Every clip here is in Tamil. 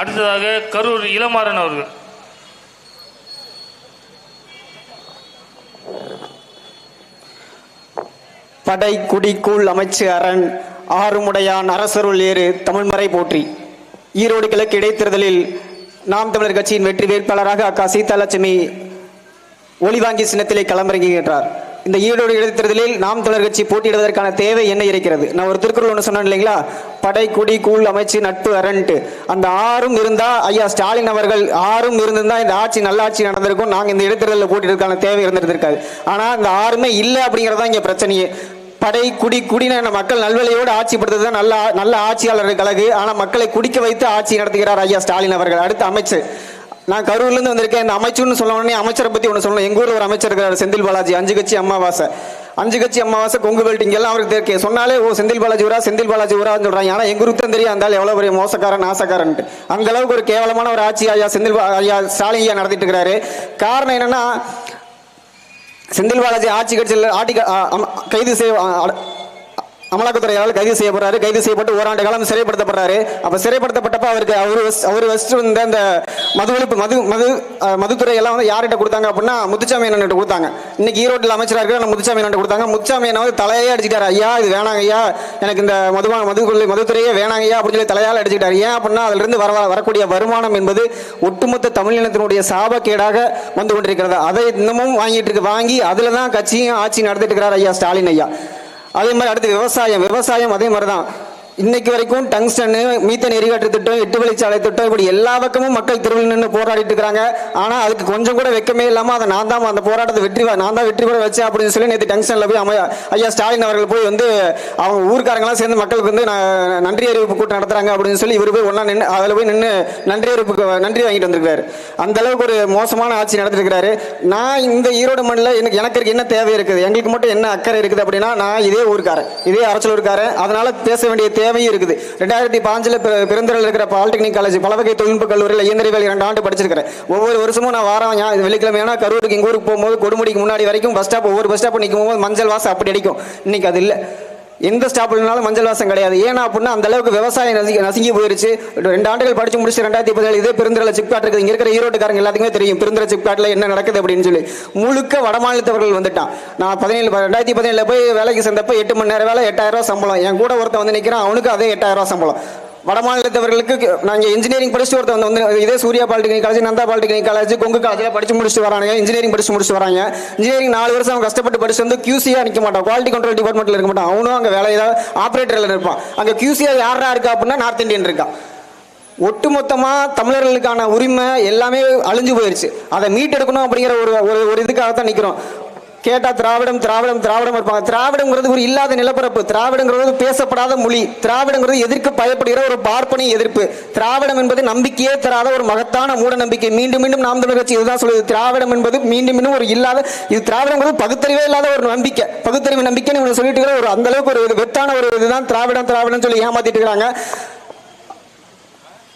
அடுத்ததாக கரூர் இளமாறன் அவர்கள். படை குடிக்குள் அமைச்சு அரண் ஆறுமுடையான் அரசருள் ஏறு தமிழ்மறை போற்றி. ஈரோடு கிழக்கு இடைத்தேர்தலில் நாம் தமிழர் கட்சியின் வெற்றி வேட்பாளராக அக்கா சீதாலட்சுமி ஒளிவாங்கி சின்னத்திலே களமிறங்குகின்றார். இந்த ஈரோடு இடைத்தேர்தலில் நாம் தமிழர் கட்சி போட்டியிடுவதற்கான தேவை என்ன இருக்கிறது? நான் ஒரு திருக்குறள் ஒன்று சொன்னேன் இல்லைங்களா? படை குடி கூழ் அமைச்சு நட்பு அரண்ட்டு. அந்த ஆறும் இருந்தால் ஐயா ஸ்டாலின் அவர்கள் ஆறும் இருந்திருந்தால் இந்த ஆட்சி நல்லாட்சி நடந்திருக்கும். நாங்கள் இந்த இடைத்தேர்தலில் போட்டிருக்கான தேவை இருந்திருக்காது ஆனால் அந்த ஆறுமே இல்லை அப்படிங்கறதா இங்கே பிரச்சனையே. படை குடி குடின மக்கள் நல்வழியோடு ஆட்சி படுத்துறது தான் நல்ல நல்ல ஆட்சியாளர்கள் கழகு. ஆனால் மக்களை குடிக்க வைத்து ஆட்சி நடத்துகிறார் ஐயா ஸ்டாலின் அவர்கள். அடுத்த அமைச்சர் நான் கரூர்லேருந்து வந்திருக்கேன். இந்த அமைச்சர்னு சொல்ல உடனே அமைச்சரை பற்றி ஒன்று சொல்லணும். எங்கள் ஊர்ல ஒரு அமைச்சர் இருக்கிறார் செந்தில் பாலாஜி. அஞ்சு கட்சி அம்மாவாசை அஞ்சு கட்சி அமாவாசை கொங்கு பெல்டிங் எல்லாம் அவருக்கு தெரியும் சொன்னாலே ஓ செந்தில் பாலாஜி ஊரா செந்தில் பாலாஜி ஊரான்னு சொல்றாங்க. ஆனா எங்க ஊருக்கு தான் தெரியும் அந்த எவ்வளவு பெரிய மோசக்காரன் நாசக்காரன்ட்டு. அந்த அளவுக்கு ஒரு கேவலமான ஒரு ஆட்சி ஐயா செந்தில் ஐயா ஸ்டாலின் ஐயா நடத்திட்டு இருக்கிறாரு. காரணம் என்னன்னா செந்தில் பாலாஜி ஆட்சி கட்சியில் ஆட்டி கைது செய்ய அமலாக்கத்துறையால் கைது செய்யப்படுறாரு கைது செய்யப்பட்டு ஓராண்டு காலம் சிறைப்படுத்தப்படுறாரு. அப்ப சிறைப்படுத்தப்பட்டப்ப அவருக்கு அவர் அவர் வச்சுட்டு வந்த அந்த மது ஒழிப்பு மது மது மதுத்துறை எல்லாம் வந்து யார்கிட்ட கொடுத்தாங்க அப்படின்னா முத்துச்சாமி அண்ணன் கொடுத்தாங்க. இன்னைக்கு ஈரோட்டில் அமைச்சராக இருக்கிற முத்துச்சாமி அண்ணன் கொடுத்தாங்க. முத்துச்சாமி அண்ணன் வந்து தலையே அடிச்சுட்டாரு. ஐயா இது வேணாங்க ஐயா. எனக்கு இந்த மதுவா மது கொள்ளை மதுத்துறையே வேணாங்க ஐயா அப்படின்னு சொல்லி தலையால் அடிச்சுட்டாரு. ஏன் அப்படின்னா அதுல இருந்து வர வரக்கூடிய வருமானம் என்பது ஒட்டுமொத்த தமிழினத்தினுடைய சாபக்கேடாக வந்து கொண்டிருக்கிறது. அதை இன்னமும் வாங்கிட்டு இருக்கு. வாங்கி அதுல தான் கட்சியும் ஆட்சி நடத்திட்டு இருக்கிறார் ஐயா ஸ்டாலின் ஐயா. அதே மாதிரி அடுத்து விவசாயம் விவசாயம் அதே மாதிரி தான் இன்னைக்கு வரைக்கும் டங்ஸ்டன் மீத்தன் எரிகாட்டு திட்டம் எட்டு வழிச்சாலை திட்டம் இப்படி எல்லா பக்கமும் மக்கள் தெருவில் நின்று போராடிட்டு இருக்கிறாங்க. ஆனா அதுக்கு கொஞ்சம் கூட வெக்கமே இல்லாம அதை நான் தான் அந்த போராட்டத்தை வெற்றி நான் தான் வெற்றி பெற வச்சேன் அப்படின்னு சொல்லி நேற்று டங்ஸ்டன்ல போய் அம்மையா ஐயா ஸ்டாலின் அவர்கள் போய் வந்து அவங்க ஊருக்காரங்களாம் சேர்ந்து மக்களுக்கு வந்து நான் நன்றி அறிவிப்பு கூட்டம் நடத்துறாங்க அப்படின்னு சொல்லி இவர் போய் ஒன்றா நின்று அதில் போய் நின்று நன்றி அறிவிப்பு நன்றி வாங்கிட்டு வந்திருக்காரு அந்த அளவுக்கு ஒரு மோசமான ஆட்சி நடத்திருக்கிறாரு. நான் இந்த ஈரோடு மண்ணில் எனக்கு எனக்கு இருக்கு என்ன தேவை இருக்குது? எங்களுக்கு மட்டும் என்ன அக்கறை இருக்குது அப்படின்னா நான் இதே ஊருக்காரன் இதே அரசலூருக்காரன். அதனால பேச வேண்டிய தேவையும் இருக்குது. ரெண்டாயிரத்தி பாஞ்சில் பிறந்தரில் இருக்கிற பாலிடெக்னிக் காலேஜ் பலவகை தொழில்நுட்ப கல்லூரியில் இயந்திரவியல் இரண்டு ஆண்டு படிச்சிருக்கிறேன். ஒவ்வொரு வருஷமும் நான் வாரம் இது வெள்ளிக்கிழமையான கரூருக்கு எங்கள் ஊருக்கு போகும்போது கொடுமுடிக்கு முன்னாடி வரைக்கும் பஸ் ஸ்டாப் ஒவ்வொரு பஸ் ஸ்டாப் நிற்கும் போது மஞ்சள் வாசம் அப்படி அடிக்கும். இன்னைக்கு அது இல்லை. எந்த ஸ்டாப்லனாலும் மஞ்சள் வாசம் கிடையாது. ஏன்னா அப்படின்னா அந்த அளவுக்கு விவசாயம் நசுங்கி நசுங்கி போயிருச்சு. ரெண்டு ஆண்டுகள் படிச்சு முடிச்சு ரெண்டாயிரத்தி பதினேழு இதே பெருந்திரல சிப்காட் இருக்குது. இங்க இருக்கிற ஈரோட்டுக்காரங்க எல்லாத்துக்குமே தெரியும். பெருந்திர சிப்காட்ல என்ன நடக்குது அப்படின்னு சொல்லி. முழுக்க வடமாநிலத்தவர்கள் வந்துட்டான். நான் பதினேழு ரெண்டாயிரத்தி பதினேழுல போய் வேலைக்கு சேர்ந்தப்ப எட்டு மணி நேரம் வேலை எட்டாயிரம் ரூபாய் சம்பளம். என் கூட ஒருத்தன் வந்து நிற்கிறான் அவனுக்கு அதே எட்டாயிரம் ரூபாய் சம்பளம். வடமாநிலத்தவர்களுக்கு நாங்கள் இன்ஜினியரிங் படிச்சுட்டு ஒருத்தர் வந்து இதே Surya polytechnic college Nanda polytechnic college Kongu காலேஜில் படிச்சு முடிச்சுட்டு வராங்க இன்ஜினியரிங் படிச்சு முடிச்சுட்டு வராங்க. இன்ஜினியரிங் நாலு வருஷம் அவங்க கஷ்டப்பட்டு படிச்சு வந்து கியூசியாக நிற்க மாட்டான். குவாலிட்டி கண்ட்ரோல் டிபார்ட்மெண்ட்டில் இருக்க மாட்டான். அவனும் அங்கே வேலையில் ஆப்ரேட்டரில் இருப்பான் அங்கே QC-யா யாரா இருக்கா அப்படின்னா நார்த் இந்தியன் இருக்கான். ஒட்டுமொத்தமாக தமிழர்களுக்கான உரிமை எல்லாமே அழிஞ்சு போயிருச்சு. அதை மீட்டெடுக்கணும் அப்படிங்கிற ஒரு ஒரு ஒரு இதுக்காகத்தான் நிற்கிறோம் கேட்டால் திராவிடம் திராவிடம் திராவிடம் இருப்பாங்க. திராவிடங்கிறது ஒரு இல்லாத நிலப்பரப்பு. திராவிடங்கிறது பேசப்படாத மொழி. திராவிடங்கிறது எதிர்க்க பயப்படுகிற ஒரு பார்ப்பனை எதிர்ப்பு. திராவிடம் என்பது நம்பிக்கையே தராத ஒரு மகத்தான மூட நம்பிக்கை மீண்டும் மீண்டும் நாம் தமிழர் கட்சி இதுதான் சொல்லுது. திராவிடம் என்பது மீண்டும் மீண்டும் ஒரு இல்லாத இது திராவிடங்கிறது பகுத்தறிவே இல்லாத ஒரு நம்பிக்கை. பகுத்தறிவு நம்பிக்கைன்னு இவங்க சொல்லிட்டு இருக்கிற ஒரு அந்த அளவுக்கு ஒரு இது வெத்தான ஒரு இதுதான். திராவிடம் திராவிடம் சொல்லி ஏமாத்திட்டு இருக்கிறாங்க.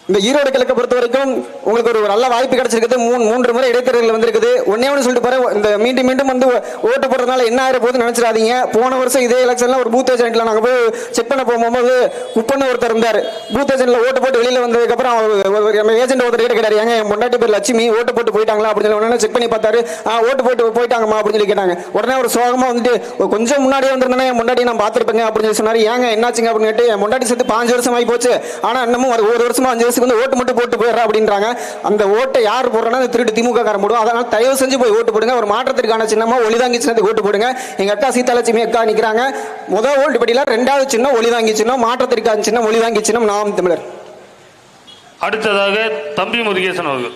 இந்த ஈரோடு கிழக்கை பொறுத்த வரைக்கும் உங்களுக்கு ஒரு நல்ல வாய்ப்பு கிடைச்சிருக்குது. மூணு மூன்று முறை இடைத்தேர்தல் வந்திருக்குது. ஒன்னே ஒன்று சொல்லிட்டு போறேன். இந்த மீண்டும் மீண்டும் வந்து ஓட்டு போடுறதுனால என்ன ஆயிர போகுதுன்னு நினைச்சிடாதீங்க. போன வருஷம் இதே எலெக்ஷன்ல ஒரு பூத் ஏஜென்ட்ல நாங்க போய் செக் பண்ண போகும்போது குப்பன்னு ஒருத்தர் இருந்தார். பூத் ஏஜென்ட்ல ஓட்டு போட்டு வெளியில வந்ததுக்கு அப்புறம் அவர் ஏஜென்ட் ஒருத்தர் கிட்ட கேட்டாரு. ஏங்க என் பொண்டாட்டி பேர் லட்சுமி ஓட்டு போட்டு போயிட்டாங்களா? அப்படின்னு சொல்லி உடனே செக் பண்ணி பார்த்தாரு. ஆ ஓட்டு போட்டு போயிட்டாங்கம்மா அப்படின்னு சொல்லி கேட்டாங்க. உடனே ஒரு சோகமா வந்துட்டு கொஞ்சம் முன்னாடியே வந்திருந்தேன்னா என் பொண்டாட்டி நான் பார்த்துருப்பேங்க அப்படின்னு சொல்லி சொன்னாரு. ஏங்க என்னாச்சுங்க? அப்படின்னு கேட்டு என் பொண்டாட்டி சேர்த்து பாஞ்சு வருஷம் ஆகி போச்சு. ஆனா இன்னமும் ஒரு ஒரு வருஷமா அஞ்சு வருஷம் வருஷத்துக்கு வந்து ஓட்டு மட்டும் போட்டு போயிடுறா அப்படின்றாங்க. அந்த ஓட்டை யார் போடுறனா அந்த திருட்டு திமுக காரன் போடுவோம் அதனால தயவு செஞ்சு போய் ஓட்டு போடுங்க. ஒரு மாற்றத்திற்கான சின்னமா ஒளிதாங்கி சின்னத்துக்கு ஓட்டு போடுங்க. எங்க அக்கா சீதாலட்சுமி அக்கா நிக்கிறாங்க. முதல் ஓட்டு படியில ரெண்டாவது சின்னம் ஒளிதாங்கி சின்னம் மாற்றத்திற்கான சின்னம் ஒளிதாங்கி சின்னம். நாம் தமிழர். அடுத்ததாக தம்பி முருகேசன் அவர்கள்.